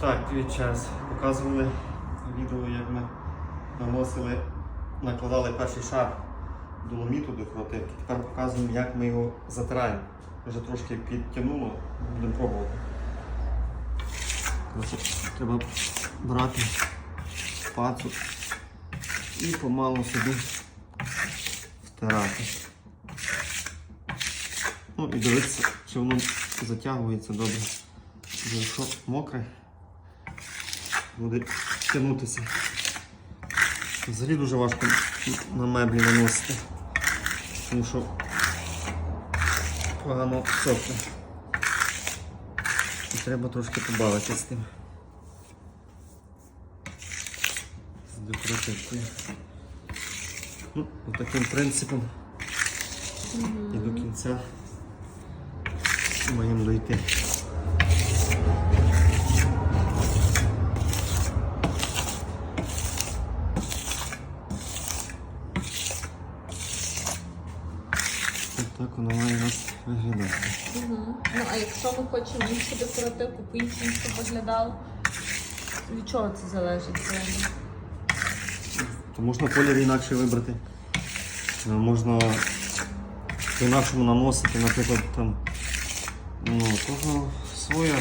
Так, привіт час. Показували відео, як ми наносили, накладали перший шар доломіту до кротивки. Тепер показуємо, як ми його затираємо. Вже трошки підтягнуло, будемо пробувати. Треба брати пацу і помалу собі втирати. Ну і дивитися, чи воно затягується добре. Якщо мокре, буде тягнутися. Взагалі дуже важко на меблі наносити, тому що погано сохне. Треба трошки побавитися з тим. З декоративкою. Ну, таким принципом і до кінця маємо дойти. Ось так воно має у нас виглядати. Угу. Ну, а якщо ми хочемо іншу декоративку, по-іншому щоб виглядало, від чого це залежить? То можна колір інакше вибрати. Е, Можна по-інакшому наносити, наприклад, там ну, того своя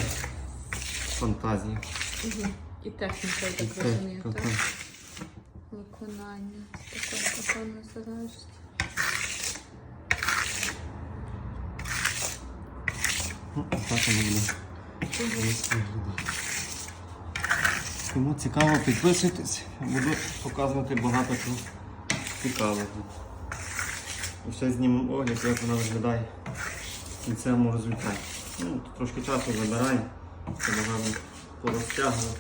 фантазія. Угу. І техніка, я так розумію, так? Виконання. Такого такого незалежить. Ну, так воно. Кому цікаво, підписуйтесь, буду показувати багато чого цікавого. Ще знімемо огляд, як вона виглядає в кінцевому результаті. Ну, трошки часу забирає, треба гарно порозтягувати.